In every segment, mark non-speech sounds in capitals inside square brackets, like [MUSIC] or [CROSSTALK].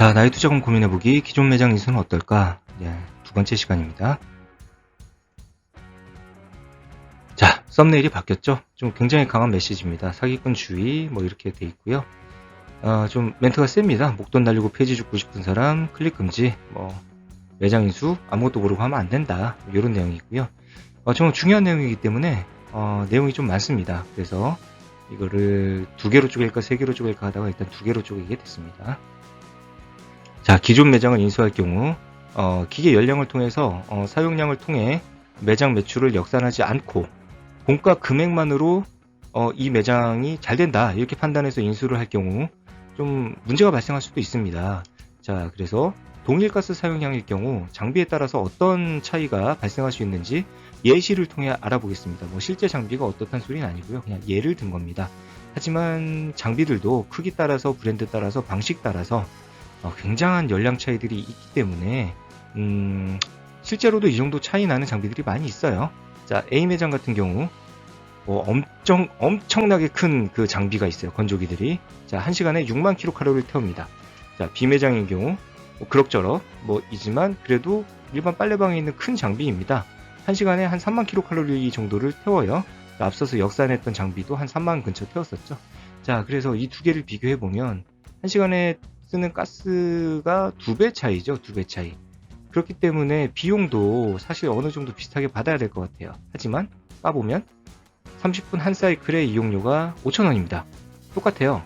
자, 나이 투자금 고민해보기 기존 매장 인수는 어떨까? 네, 두 번째 시간입니다. 자, 썸네일이 바뀌었죠? 좀 굉장히 강한 메시지입니다. 사기꾼 주의, 뭐 이렇게 돼 있고요. 어, 좀 멘트가 셉니다. 목돈 날리고 페이지 죽고 싶은 사람, 클릭 금지, 뭐, 매장 인수, 아무것도 모르고 하면 안 된다. 뭐 이런 내용이고요. 어, 정말 중요한 내용이기 때문에, 어, 내용이 좀 많습니다. 그래서 이거를 두 개로 쪼갤까, 세 개로 쪼갤까 하다가 일단 두 개로 쪼개게 됐습니다. 자, 기존 매장을 인수할 경우, 어, 기계 연령을 통해서 어, 사용량을 통해 매장 매출을 역산하지 않고 공가 금액만으로 어, 이 매장이 잘 된다 이렇게 판단해서 인수를 할 경우 좀 문제가 발생할 수도 있습니다. 자, 그래서 동일 가스 사용량일 경우 장비에 따라서 어떤 차이가 발생할 수 있는지 예시를 통해 알아보겠습니다. 뭐 실제 장비가 어떻다는 소리는 아니고요. 그냥 예를 든 겁니다. 하지만 장비들도 크기 따라서 브랜드 따라서 방식 따라서 어, 굉장한 열량 차이들이 있기 때문에 음, 실제로도 이 정도 차이 나는 장비들이 많이 있어요. 자, A 매장 같은 경우 뭐 엄청 엄청나게 큰 그 장비가 있어요. 건조기들이. 자, 한 시간에 6만 킬로칼로리를 태웁니다. 자, B 매장인 경우 뭐 그럭저럭 뭐이지만 그래도 일반 빨래방에 있는 큰 장비입니다. 한 시간에 한 3만 킬로칼로리 정도를 태워요. 자, 앞서서 역산했던 장비도 한 3만 근처 태웠었죠. 자, 그래서 이 두 개를 비교해 보면 한 시간에 쓰는 가스가 두 배 차이죠. 두 배 차이. 그렇기 때문에 비용도 사실 어느 정도 비슷하게 받아야 될 것 같아요. 하지만 까보면 30분 한 사이클의 이용료가 5,000원입니다. 똑같아요.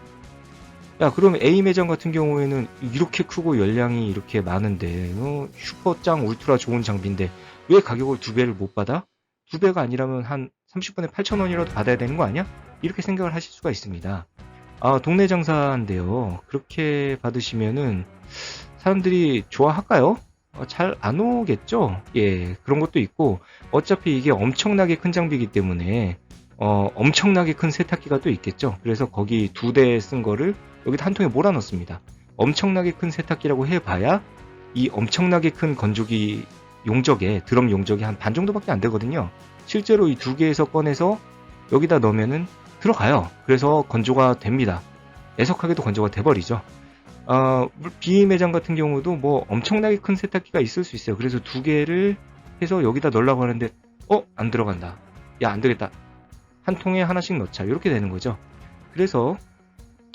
야, 그럼 A 매장 같은 경우에는 이렇게 크고 열량이 이렇게 많은데, 어, 슈퍼짱 울트라 좋은 장비인데, 왜 가격을 두 배를 못 받아? 두 배가 아니라면 한 30분에 8,000원이라도 받아야 되는 거 아니야? 이렇게 생각을 하실 수가 있습니다. 아, 동네 장사인데요. 그렇게 받으시면은 사람들이 좋아할까요? 어, 잘안 오겠죠? 예, 그런 것도 있고, 어차피 이게 엄청나게 큰 장비이기 때문에, 어, 엄청나게 큰 세탁기가 또 있겠죠? 그래서 거기 두 대 쓴 거를 여기다 한 통에 몰아 넣습니다. 엄청나게 큰 세탁기라고 해봐야 이 엄청나게 큰 건조기 용적에, 드럼 용적이 한 반 정도밖에 안 되거든요. 실제로 이 두 개에서 꺼내서 여기다 넣으면은 들어가요. 그래서 건조가 됩니다. 애석하게도 건조가 돼버리죠. 어, B 매장 같은 경우도 뭐 엄청나게 큰 세탁기가 있을 수 있어요. 그래서 두 개를 해서 여기다 넣으려고 하는데, 어? 안 들어간다. 야, 안 되겠다. 한 통에 하나씩 넣자. 이렇게 되는 거죠. 그래서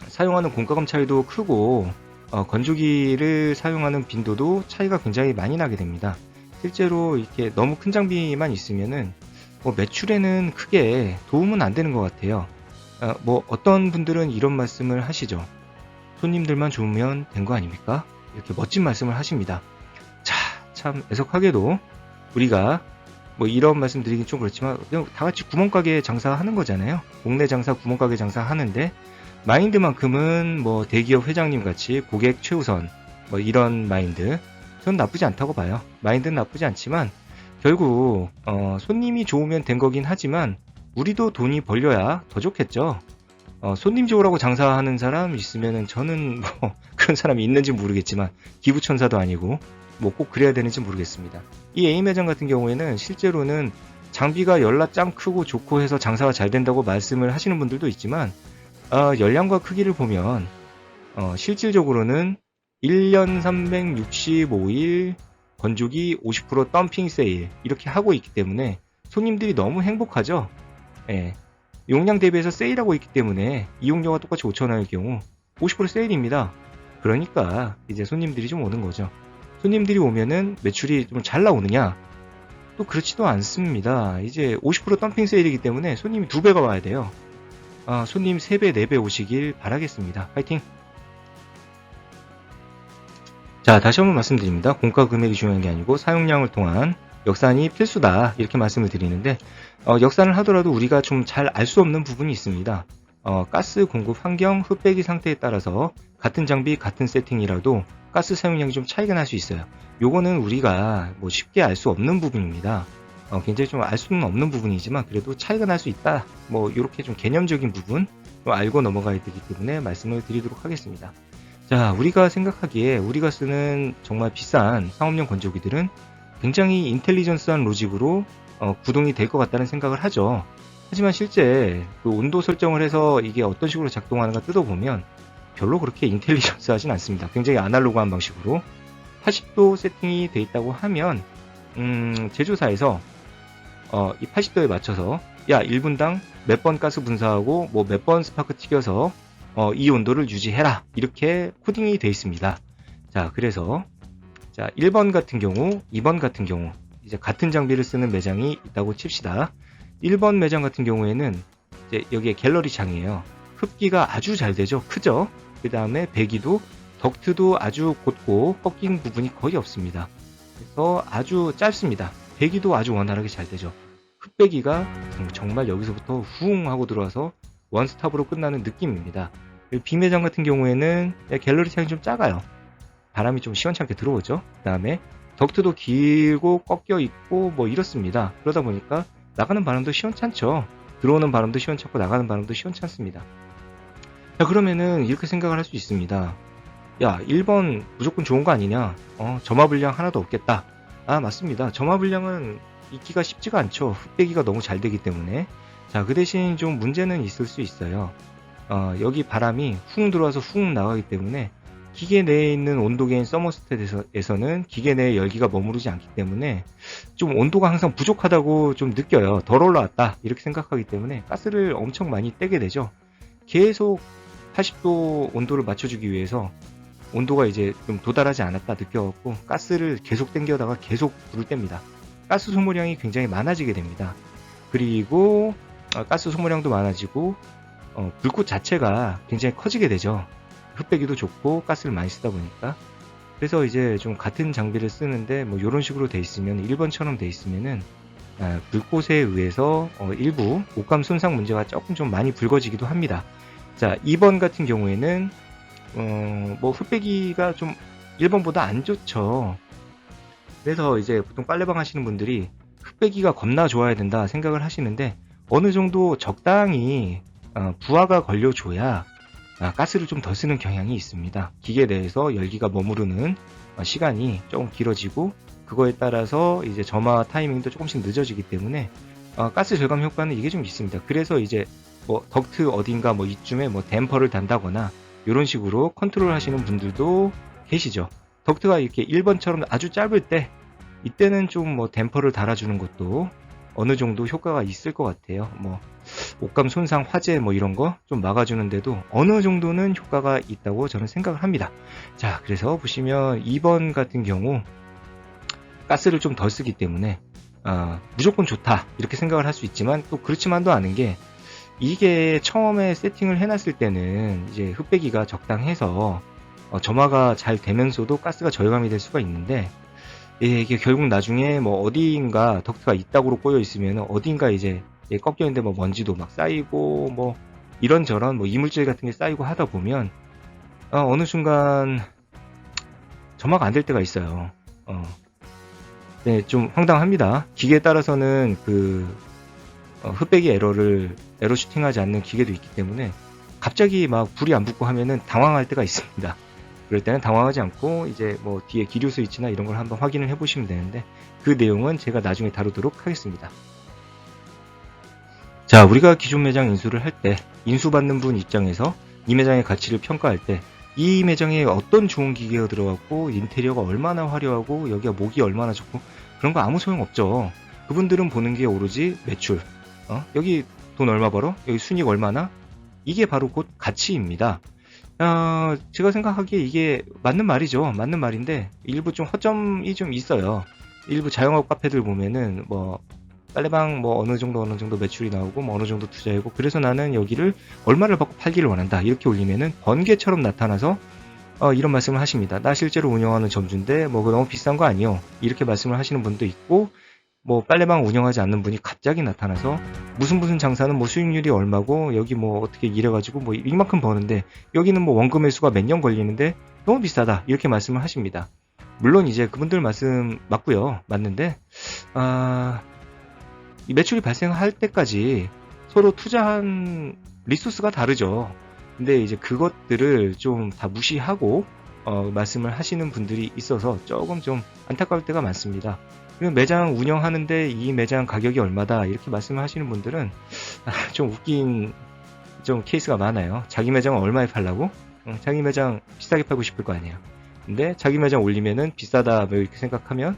사용하는 공과금 차이도 크고, 어, 건조기를 사용하는 빈도도 차이가 굉장히 많이 나게 됩니다. 실제로 이렇게 너무 큰 장비만 있으면은 뭐 매출에는 크게 도움은 안 되는 것 같아요. 어, 뭐 어떤 분들은 이런 말씀을 하시죠. 손님들만 좋으면 된 거 아닙니까? 이렇게 멋진 말씀을 하십니다. 자, 참 애석하게도 우리가 뭐 이런 말씀 드리긴 좀 그렇지만 다 같이 구멍가게 장사하는 거잖아요. 동네 장사, 구멍가게 장사 하는데 마인드만큼은 뭐 대기업 회장님 같이 고객 최우선 뭐 이런 마인드 전 나쁘지 않다고 봐요. 마인드는 나쁘지 않지만 결국 어, 손님이 좋으면 된 거긴 하지만 우리도 돈이 벌려야 더 좋겠죠. 어, 손님 좋으라고 장사하는 사람 있으면은 저는 뭐 [LAUGHS] 그런 사람이 있는지 모르겠지만 기부천사도 아니고 뭐 꼭 그래야 되는지 모르겠습니다. 이 A 매장 같은 경우에는 실제로는 장비가 열라 짱 크고 좋고 해서 장사가 잘 된다고 말씀을 하시는 분들도 있지만 어, 열량과 크기를 보면 어, 실질적으로는 1년 365일 건조기 50% 덤핑 세일 이렇게 하고 있기 때문에 손님들이 너무 행복하죠. 예. 용량 대비해서 세일하고 있기 때문에 이용료가 똑같이 5,000원일 경우 50% 세일입니다. 그러니까 이제 손님들이 좀 오는 거죠. 손님들이 오면은 매출이 좀 잘 나오느냐? 또 그렇지도 않습니다. 이제 50% 덤핑 세일이기 때문에 손님이 두 배가 와야 돼요. 아, 손님 3배, 4배 오시길 바라겠습니다. 파이팅! 자, 다시 한번 말씀드립니다. 공가 금액이 중요한 게 아니고 사용량을 통한 역산이 필수다. 이렇게 말씀을 드리는데, 어, 역산을 하더라도 우리가 좀 잘 알 수 없는 부분이 있습니다. 어, 가스 공급 환경, 흡배기 상태에 따라서 같은 장비, 같은 세팅이라도 가스 사용량이 좀 차이가 날 수 있어요. 요거는 우리가 뭐 쉽게 알 수 없는 부분입니다. 어, 굉장히 좀 알 수는 없는 부분이지만 그래도 차이가 날 수 있다. 뭐 이렇게 좀 개념적인 부분 좀 알고 넘어가야 되기 때문에 말씀을 드리도록 하겠습니다. 자, 우리가 생각하기에 우리가 쓰는 정말 비싼 상업용 건조기들은 굉장히 인텔리전스한 로직으로 어, 구동이 될 것 같다는 생각을 하죠. 하지만 실제 그 온도 설정을 해서 이게 어떤 식으로 작동하는가 뜯어보면 별로 그렇게 인텔리전스 하진 않습니다. 굉장히 아날로그한 방식으로 80도 세팅이 돼 있다고 하면 음, 제조사에서 어, 이 80도에 맞춰서 야 1분당 몇 번 가스 분사하고 뭐 몇 번 스파크 튀겨서 어, 이 온도를 유지해라 이렇게 코딩이 돼 있습니다. 자 그래서 자 1번 같은 경우 2번 같은 경우 이제 같은 장비를 쓰는 매장이 있다고 칩시다. 1번 매장 같은 경우에는 이제 여기에 갤러리 창이에요. 흡기가 아주 잘 되죠. 크죠. 그 다음에 배기도 덕트도 아주 곧고 꺾인 부분이 거의 없습니다. 그래서 아주 짧습니다. 배기도 아주 원활하게 잘 되죠. 흡배기가 정말 여기서부터 후웅 하고 들어와서 원스톱으로 끝나는 느낌입니다. 비매장 같은 경우에는 갤러리 창이 좀 작아요. 바람이 좀 시원찮게 들어오죠. 그 다음에 덕트도 길고 꺾여 있고 뭐 이렇습니다. 그러다 보니까 나가는 바람도 시원찮죠. 들어오는 바람도 시원찮고 나가는 바람도 시원찮습니다. 자 그러면은 이렇게 생각을 할 수 있습니다. 야 1번 무조건 좋은 거 아니냐? 어 점화 불량 하나도 없겠다. 아 맞습니다. 점화 불량은 있기가 쉽지가 않죠. 흡배기가 너무 잘 되기 때문에. 자그 대신 좀 문제는 있을 수 있어요. 어, 여기 바람이 훅 들어와서 훅 나가기 때문에 기계 내에 있는 온도계인 서머스탯에서는 기계 내에 열기가 머무르지 않기 때문에 좀 온도가 항상 부족하다고 좀 느껴요. 덜 올라왔다 이렇게 생각하기 때문에 가스를 엄청 많이 떼게 되죠. 계속 80도 온도를 맞춰주기 위해서 온도가 이제 좀 도달하지 않았다 느껴갖고 가스를 계속 땡겨다가 계속 불을 뗍니다. 가스 소모량이 굉장히 많아지게 됩니다. 그리고 어, 가스 소모량도 많아지고 어, 불꽃 자체가 굉장히 커지게 되죠. 흡배기도 좋고 가스를 많이 쓰다 보니까 그래서 이제 좀 같은 장비를 쓰는데 뭐 이런 식으로 돼 있으면 1번처럼 돼 있으면은 아, 불꽃에 의해서 어, 일부 옷감 손상 문제가 조금 좀 많이 불거지기도 합니다. 자 2번 같은 경우에는 어, 뭐 흡배기가 좀 1번보다 안 좋죠. 그래서 이제 보통 빨래방 하시는 분들이 흡배기가 겁나 좋아야 된다 생각을 하시는데 어느 정도 적당히 어, 부하가 걸려줘야 아, 가스를 좀 더 쓰는 경향이 있습니다. 기계 내에서 열기가 머무르는 어, 시간이 조금 길어지고 그거에 따라서 이제 점화 타이밍도 조금씩 늦어지기 때문에 어, 가스 절감 효과는 이게 좀 있습니다. 그래서 이제 뭐 덕트 어딘가 뭐 이쯤에 뭐 댐퍼를 단다거나 이런 식으로 컨트롤 하시는 분들도 계시죠. 덕트가 이렇게 1번처럼 아주 짧을 때 이때는 좀 뭐 댐퍼를 달아주는 것도 어느 정도 효과가 있을 것 같아요. 뭐 옷감 손상, 화재 뭐 이런 거 좀 막아주는데도 어느 정도는 효과가 있다고 저는 생각을 합니다. 자, 그래서 보시면 2번 같은 경우 가스를 좀 덜 쓰기 때문에 어, 무조건 좋다 이렇게 생각을 할 수 있지만 또 그렇지만도 않은 게 이게 처음에 세팅을 해놨을 때는 이제 흡배기가 적당해서 어, 점화가 잘 되면서도 가스가 절감이 될 수가 있는데 예, 이게 결국 나중에 뭐 어디인가 덕트가 이따구로 꼬여 있으면 어딘가 이제 예, 꺾여 있는데 뭐 먼지도 막 쌓이고 뭐 이런저런 뭐 이물질 같은 게 쌓이고 하다 보면 어, 느 순간 점화가 안 될 때가 있어요. 어. 네, 좀 황당합니다. 기계에 따라서는 그 어, 흡배기 에러를 에러 슈팅하지 않는 기계도 있기 때문에 갑자기 막 불이 안 붙고 하면은 당황할 때가 있습니다. 그럴 때는 당황하지 않고 이제 뭐 뒤에 기류 스위치나 이런 걸 한번 확인을 해보시면 되는데 그 내용은 제가 나중에 다루도록 하겠습니다. 자, 우리가 기존 매장 인수를 할 때 인수받는 분 입장에서 이 매장의 가치를 평가할 때 이 매장에 어떤 좋은 기계가 들어갔고 인테리어가 얼마나 화려하고 여기가 목이 얼마나 좋고 그런 거 아무 소용 없죠. 그분들은 보는 게 오로지 매출. 어? 여기 돈 얼마 벌어? 여기 순익 얼마나? 이게 바로 곧 가치입니다. 어, 제가 생각하기에 이게 맞는 말이죠. 맞는 말인데 일부 좀 허점이 좀 있어요. 일부 자영업 카페들 보면은 뭐 빨래방 뭐 어느 정도 어느 정도 매출이 나오고 뭐 어느 정도 투자하고 그래서 나는 여기를 얼마를 받고 팔기를 원한다 이렇게 올리면은 번개처럼 나타나서 어, 이런 말씀을 하십니다. 나 실제로 운영하는 점주인데 뭐 너무 비싼 거 아니요 이렇게 말씀을 하시는 분도 있고 뭐 빨래방 운영하지 않는 분이 갑자기 나타나서 무슨 무슨 장사는 뭐 수익률이 얼마고 여기 뭐 어떻게 이래가지고 뭐 이만큼 버는데 여기는 뭐 원금 회수가 몇 년 걸리는데 너무 비싸다 이렇게 말씀을 하십니다. 물론 이제 그분들 말씀 맞고요 맞는데 아 이 매출이 발생할 때까지 서로 투자한 리소스가 다르죠. 근데 이제 그것들을 좀 다 무시하고 어, 말씀을 하시는 분들이 있어서 조금 좀 안타까울 때가 많습니다. 그리고 매장 운영하는데 이 매장 가격이 얼마다 이렇게 말씀을 하시는 분들은 아, 좀 웃긴 좀 케이스가 많아요. 자기 매장은 얼마에 팔라고? 어, 자기 매장 비싸게 팔고 싶을 거 아니에요. 근데 자기 매장 올리면은 비싸다 뭐 이렇게 생각하면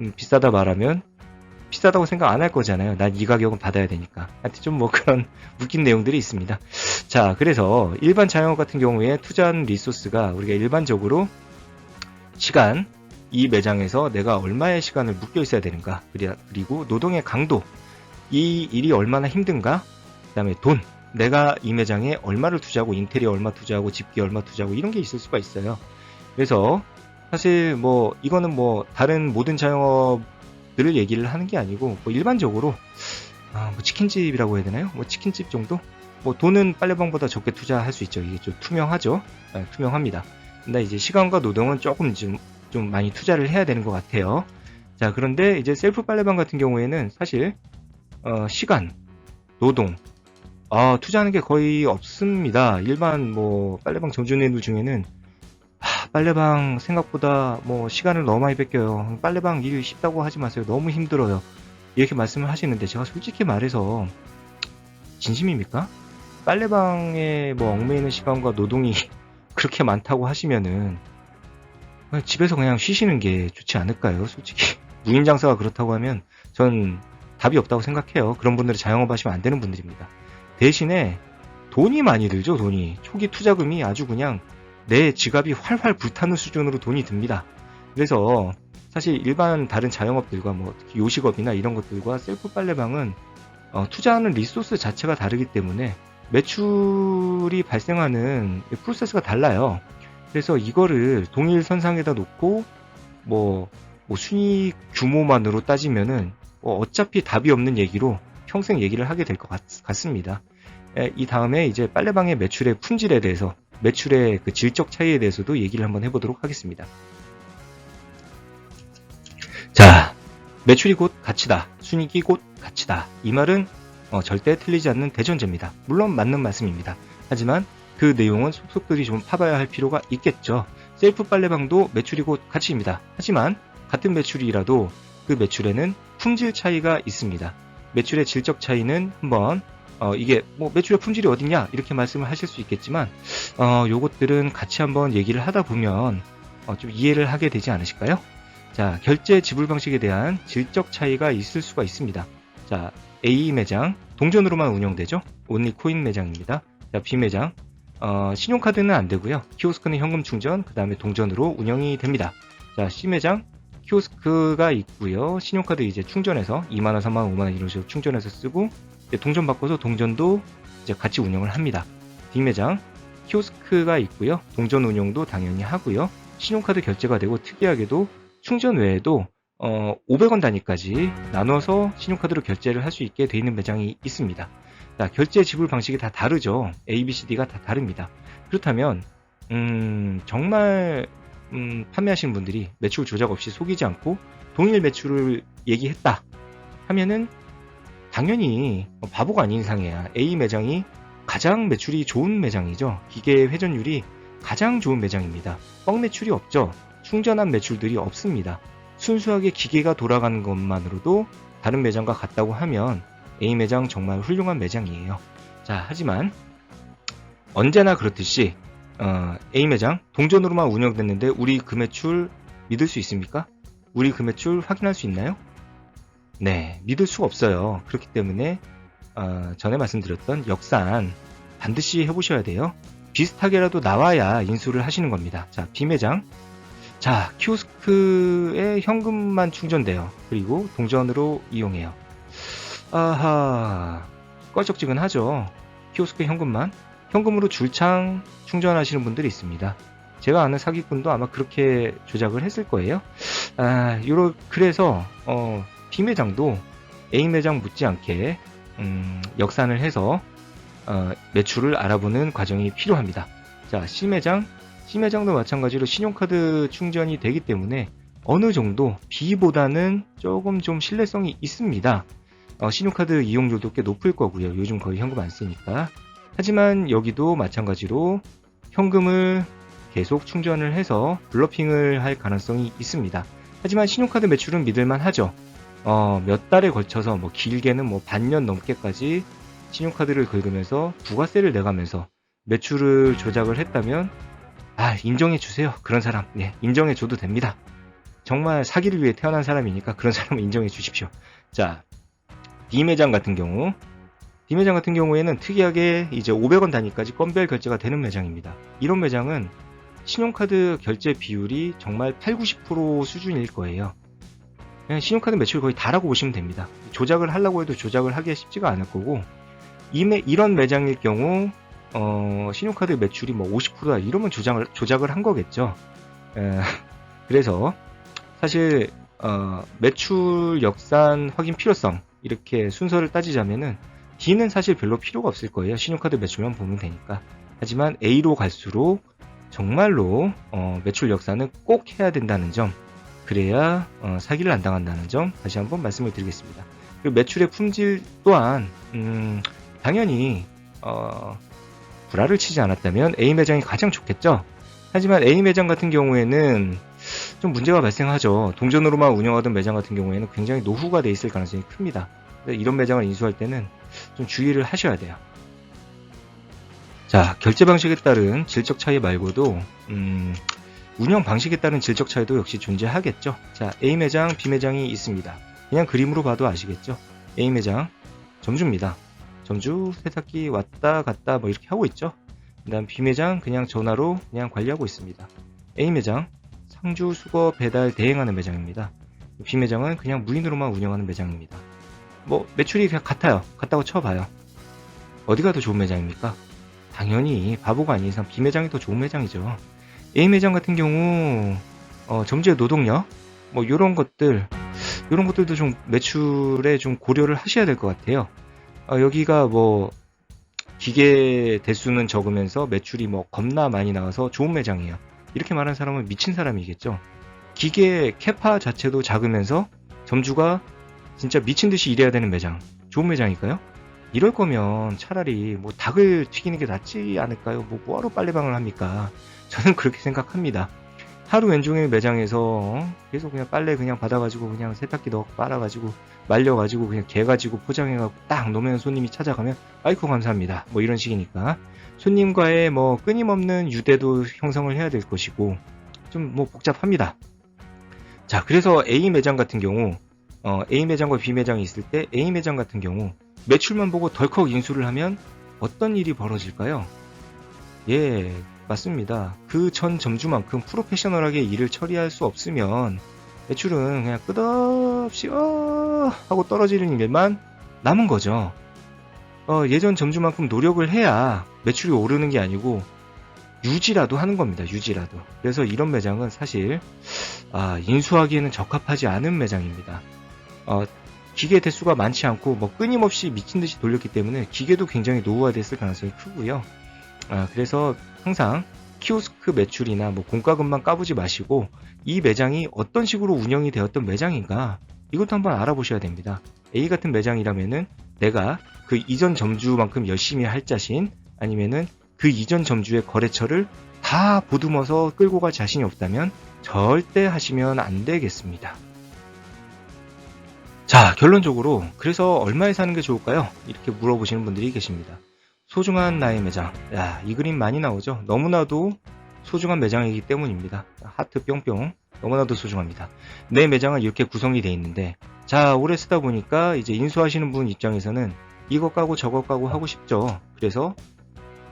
음, 비싸다 말하면 비싸다고 생각 안 할 거잖아요. 난 이 가격은 받아야 되니까. 하여튼 좀 뭐 그런 [LAUGHS] 웃긴 내용들이 있습니다. 자, 그래서 일반 자영업 같은 경우에 투자한 리소스가 우리가 일반적으로 시간, 이 매장에서 내가 얼마의 시간을 묶여 있어야 되는가, 그리- 그리고 노동의 강도, 이 일이 얼마나 힘든가, 그 다음에 돈, 내가 이 매장에 얼마를 투자하고, 인테리어 얼마 투자하고, 집기 얼마 투자하고, 이런 게 있을 수가 있어요. 그래서 사실 뭐, 이거는 뭐, 다른 모든 자영업들을 얘기를 하는 게 아니고, 뭐 일반적으로, 아, 뭐 치킨집이라고 해야 되나요? 뭐 치킨집 정도? 뭐 돈은 빨래방보다 적게 투자할 수 있죠. 이게 좀 투명하죠. 네, 투명합니다. 근데 이제 시간과 노동은 조금 좀, 좀 많이 투자를 해야 되는 것 같아요. 자, 그런데 이제 셀프 빨래방 같은 경우에는 사실, 어, 시간, 노동, 아, 투자하는 게 거의 없습니다. 일반 뭐, 빨래방 점주님들 중에는, 하, 빨래방 생각보다 뭐, 시간을 너무 많이 뺏겨요. 빨래방 일 쉽다고 하지 마세요. 너무 힘들어요. 이렇게 말씀을 하시는데, 제가 솔직히 말해서, 진심입니까? 빨래방에 뭐 얽매이는 시간과 노동이 [LAUGHS] 그렇게 많다고 하시면은 집에서 그냥 쉬시는 게 좋지 않을까요? 솔직히 [LAUGHS] 무인 장사가 그렇다고 하면 전 답이 없다고 생각해요. 그런 분들은 자영업 하시면 안 되는 분들입니다. 대신에 돈이 많이 들죠, 돈이. 초기 투자금이 아주 그냥 내 지갑이 활활 불타는 수준으로 돈이 듭니다. 그래서 사실 일반 다른 자영업들과 뭐 특히 요식업이나 이런 것들과 셀프 빨래방은 어, 투자하는 리소스 자체가 다르기 때문에 매출이 발생하는 프로세스가 달라요. 그래서 이거를 동일 선상에다 놓고 뭐, 뭐 순위 규모만으로 따지면은 뭐 어차피 답이 없는 얘기로 평생 얘기를 하게 될 것 같습니다. 에, 이 다음에 이제 빨래방의 매출의 품질에 대해서 매출의 그 질적 차이에 대해서도 얘기를 한번 해보도록 하겠습니다. 자, 매출이 곧 가치다. 순이익이 곧 가치다. 이 말은 어, 절대 틀리지 않는 대전제입니다. 물론 맞는 말씀입니다. 하지만 그 내용은 속속들이 좀 파봐야 할 필요가 있겠죠. 셀프 빨래방도 매출이 곧 가치입니다. 하지만 같은 매출이라도 그 매출에는 품질 차이가 있습니다. 매출의 질적 차이는 한번 어, 이게 뭐 매출의 품질이 어딨냐 이렇게 말씀을 하실 수 있겠지만 어, 요것들은 같이 한번 얘기를 하다 보면 어, 좀 이해를 하게 되지 않으실까요? 자, 결제 지불 방식에 대한 질적 차이가 있을 수가 있습니다. 자, A 매장 동전으로만 운영되죠. 온리 코인 매장입니다. 자, B 매장 어, 신용카드는 안 되고요. 키오스크는 현금 충전, 그 다음에 동전으로 운영이 됩니다. 자, C 매장 키오스크가 있고요. 신용카드 이제 충전해서 2만 원, 3만 원, 5만 원 이런 식으로 충전해서 쓰고 동전 바꿔서 동전도 이제 같이 운영을 합니다. D 매장 키오스크가 있고요. 동전 운영도 당연히 하고요. 신용카드 결제가 되고 특이하게도 충전 외에도 어, 500원 단위까지 나눠서 신용카드로 결제를 할 수 있게 되어 있는 매장이 있습니다. 자, 결제 지불 방식이 다 다르죠. A, B, C, D가 다 다릅니다. 그렇다면, 음, 정말, 음, 판매하시는 분들이 매출 조작 없이 속이지 않고 동일 매출을 얘기했다 하면은 당연히 바보가 아닌 이상해야 A 매장이 가장 매출이 좋은 매장이죠. 기계 회전율이 가장 좋은 매장입니다. 뻥 매출이 없죠. 충전한 매출들이 없습니다. 순수하게 기계가 돌아가는 것만으로도 다른 매장과 같다고 하면 A 매장 정말 훌륭한 매장이에요. 자, 하지만 언제나 그렇듯이 어, A 매장 동전으로만 운영됐는데 우리 그 매출 믿을 수 있습니까? 우리 그 매출 확인할 수 있나요? 네, 믿을 수가 없어요. 그렇기 때문에 어, 전에 말씀드렸던 역산 반드시 해보셔야 돼요. 비슷하게라도 나와야 인수를 하시는 겁니다. 자, B 매장 자, 키오스크에 현금만 충전돼요. 그리고 동전으로 이용해요. 아하, 껄쩍지근하죠. 키오스크 현금만. 현금으로 줄창 충전하시는 분들이 있습니다. 제가 아는 사기꾼도 아마 그렇게 조작을 했을 거예요. 아, 요러, 그래서, 어, B 매장도 A 매장 못지않게, 음, 역산을 해서, 어, 매출을 알아보는 과정이 필요합니다. 자, C 매장, C 매장도 마찬가지로 신용카드 충전이 되기 때문에 어느 정도 B보다는 조금 좀 신뢰성이 있습니다. 어, 신용카드 이용률도 꽤 높을 거고요. 요즘 거의 현금 안 쓰니까. 하지만 여기도 마찬가지로 현금을 계속 충전을 해서 블러핑을 할 가능성이 있습니다. 하지만 신용카드 매출은 믿을만 하죠. 어, 몇 달에 걸쳐서 뭐 길게는 뭐 반년 넘게까지 신용카드를 긁으면서 부가세를 내가면서 매출을 조작을 했다면 아 인정해 주세요 그런 사람 네 인정해 줘도 됩니다 정말 사기를 위해 태어난 사람이니까 그런 사람은 인정해 주십시오 자 D 매장 같은 경우 D 매장 같은 경우에는 특이하게 이제 500원 단위까지 건별 결제가 되는 매장입니다. 이런 매장은 신용카드 결제 비율이 정말 8, 90% 수준일 거예요. 신용카드 매출 거의 다라고 보시면 됩니다. 조작을 하려고 해도 조작을 하기가 쉽지가 않을 거고 이 매- 이런 매장일 경우 어, 신용카드 매출이 뭐 50%다 이러면 조작을 조작을 한 거겠죠. 에, 그래서 사실 어, 매출 역산 확인 필요성 이렇게 순서를 따지자면은 D는 사실 별로 필요가 없을 거예요. 신용카드 매출만 보면 되니까. 하지만 A로 갈수록 정말로 어, 매출 역산은 꼭 해야 된다는 점. 그래야 어, 사기를 안 당한다는 점 다시 한번 말씀을 드리겠습니다. 그리고 매출의 품질 또한 음, 당연히 어, 불화를 치지 않았다면 A 매장이 가장 좋겠죠. 하지만 A 매장 같은 경우에는 좀 문제가 발생하죠. 동전으로만 운영하던 매장 같은 경우에는 굉장히 노후가 돼 있을 가능성이 큽니다. 이런 매장을 인수할 때는 좀 주의를 하셔야 돼요. 자, 결제 방식에 따른 질적 차이 말고도 음, 운영 방식에 따른 질적 차이도 역시 존재하겠죠. 자, A 매장, B 매장이 있습니다. 그냥 그림으로 봐도 아시겠죠. A 매장 점주입니다. 점주 세탁기 왔다 갔다 뭐 이렇게 하고 있죠. 그 다음 B 매장 그냥 전화로 그냥 관리하고 있습니다. A 매장 상주 수거 배달 대행하는 매장입니다. B 매장은 그냥 무인으로만 운영하는 매장입니다. 뭐 매출이 그냥 같아요. 같다고 쳐봐요. 어디가 더 좋은 매장입니까? 당연히 바보가 아닌 이상 B 매장이 더 좋은 매장이죠. A 매장 같은 경우 어, 점주의 노동력 뭐 이런 것들 이런 것들도 좀 매출에 좀 고려를 하셔야 될 것 같아요. 아, 여기가 뭐 기계 대수는 적으면서 매출이 뭐 겁나 많이 나와서 좋은 매장이에요. 이렇게 말하는 사람은 미친 사람이겠죠. 기계 캐파 자체도 작으면서 점주가 진짜 미친 듯이 일해야 되는 매장. 좋은 매장일까요? 이럴 거면 차라리 뭐 닭을 튀기는 게 낫지 않을까요? 뭐 뭐하러 빨래방을 합니까? 저는 그렇게 생각합니다. 하루 왼종일 매장에서 계속 그냥 빨래 그냥 받아가지고 그냥 세탁기 넣어 빨아가지고 말려가지고 그냥 개 가지고 포장해가지고 딱 놓으면 손님이 찾아가면 아이고 감사합니다. 뭐 이런 식이니까. 손님과의 뭐 끊임없는 유대도 형성을 해야 될 것이고 좀 뭐 복잡합니다. 자 그래서 A 매장 같은 경우 어, A 매장과 B 매장이 있을 때 A 매장 같은 경우 매출만 보고 덜컥 인수를 하면 어떤 일이 벌어질까요? 예 맞습니다 그 전 점주만큼 프로페셔널하게 일을 처리할 수 없으면 매출은 그냥 끝없이 어 하고 떨어지는 일만 남은 거죠. 어, 예전 점주만큼 노력을 해야 매출이 오르는 게 아니고 유지라도 하는 겁니다. 유지라도. 그래서 이런 매장은 사실 아, 인수하기에는 적합하지 않은 매장입니다. 어, 기계 대수가 많지 않고 뭐 끊임없이 미친 듯이 돌렸기 때문에 기계도 굉장히 노후화됐을 가능성이 크고요. 아, 그래서 항상 키오스크 매출이나 뭐 공과금만 까부지 마시고 이 매장이 어떤 식으로 운영이 되었던 매장인가 이것도 한번 알아보셔야 됩니다. A 같은 매장이라면은 내가 그 이전 점주만큼 열심히 할 자신 아니면은 그 이전 점주의 거래처를 다 보듬어서 끌고 갈 자신이 없다면 절대 하시면 안 되겠습니다. 자, 결론적으로 그래서 얼마에 사는 게 좋을까요? 이렇게 물어보시는 분들이 계십니다. 소중한 나의 매장. 야, 이 그림 많이 나오죠? 너무나도 소중한 매장이기 때문입니다. 하트 뿅뿅. 너무나도 소중합니다. 내 매장은 이렇게 구성이 되어 있는데, 자, 오래 쓰다 보니까 이제 인수하시는 분 입장에서는 이거 까고 저거 까고 하고 싶죠. 그래서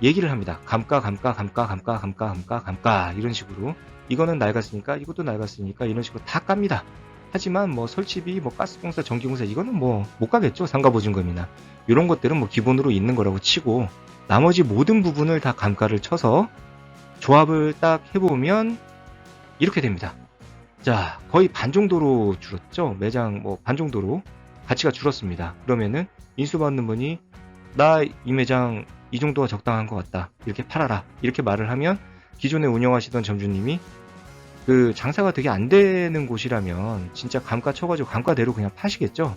얘기를 합니다. 감가, 감가, 감가, 감가, 감가, 감가, 감가. 이런 식으로. 이거는 낡았으니까, 이것도 낡았으니까, 이런 식으로 다 깝니다. 하지만 뭐 설치비, 뭐 가스공사, 전기공사, 이거는 뭐 못 가겠죠. 상가보증금이나. 이런 것들은 뭐 기본으로 있는 거라고 치고, 나머지 모든 부분을 다 감가를 쳐서 조합을 딱 해보면 이렇게 됩니다. 자, 거의 반 정도로 줄었죠. 매장 뭐 반 정도로 가치가 줄었습니다. 그러면은 인수받는 분이 나 이 매장 이 정도가 적당한 것 같다. 이렇게 팔아라. 이렇게 말을 하면 기존에 운영하시던 점주님이 그 장사가 되게 안 되는 곳이라면 진짜 감가 쳐가지고 감가대로 그냥 파시겠죠.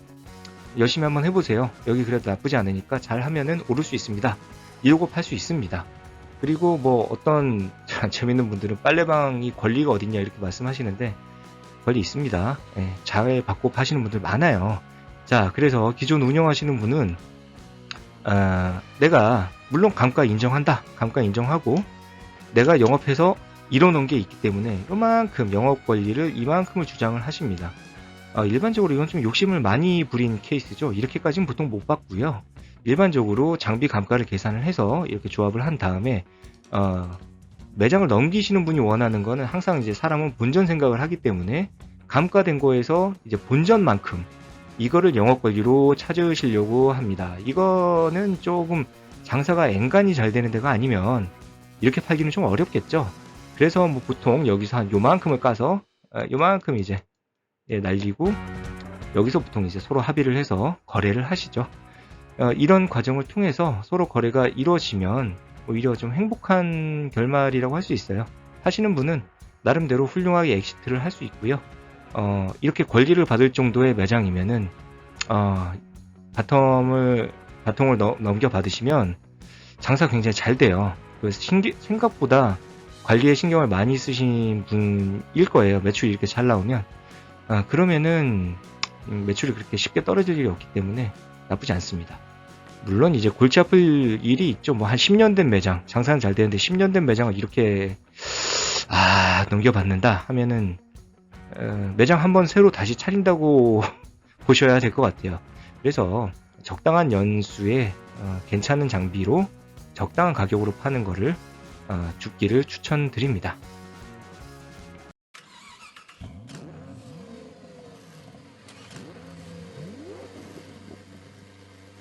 열심히 한번 해보세요. 여기 그래도 나쁘지 않으니까 잘 하면은 오를 수 있습니다. 이러고 팔 수 있습니다. 그리고 뭐 어떤 [LAUGHS] 재밌는 분들은 빨래방이 권리가 어딨냐 이렇게 말씀하시는데 권리 있습니다. 예, 잘 받고 파시는 분들 많아요. 자, 그래서 기존 운영하시는 분은 아, 내가 물론 감가 인정한다. 감가 인정하고 내가 영업해서 이뤄놓은 게 있기 때문에 이만큼 영업 권리를 이만큼을 주장을 하십니다. 어, 일반적으로 이건 좀 욕심을 많이 부린 케이스죠. 이렇게까지는 보통 못 받고요. 일반적으로 장비 감가를 계산을 해서 이렇게 조합을 한 다음에 어, 매장을 넘기시는 분이 원하는 거는 항상 이제 사람은 본전 생각을 하기 때문에 감가된 거에서 이제 본전만큼 이거를 영업 권리로 찾으시려고 합니다. 이거는 조금 장사가 엔간히 잘 되는 데가 아니면 이렇게 팔기는 좀 어렵겠죠. 그래서 뭐 보통 여기서 한 요만큼을 까서 어, 요만큼 이제 예, 날리고 여기서 보통 이제 서로 합의를 해서 거래를 하시죠. 어, 이런 과정을 통해서 서로 거래가 이루어지면 오히려 좀 행복한 결말이라고 할 수 있어요. 하시는 분은 나름대로 훌륭하게 엑시트를 할 수 있고요. 어, 이렇게 권리를 받을 정도의 매장이면은 어, 바텀을 바통을 넘- 넘겨 받으시면 장사 굉장히 잘 돼요. 그래서 신기- 생각보다 관리에 신경을 많이 쓰신 분일 거예요. 매출이 이렇게 잘 나오면 아, 그러면은 음, 매출이 그렇게 쉽게 떨어질 일이 없기 때문에 나쁘지 않습니다. 물론 이제 골치 아플 일이 있죠. 뭐 한 10년 된 매장, 장사는 잘 되는데 10년 된 매장을 이렇게 아 넘겨받는다 하면은 어, 매장 한 번 새로 다시 차린다고 [LAUGHS] 보셔야 될 것 같아요. 그래서 적당한 연수에 어, 괜찮은 장비로 적당한 가격으로 파는 거를 어, 죽기를 추천드립니다.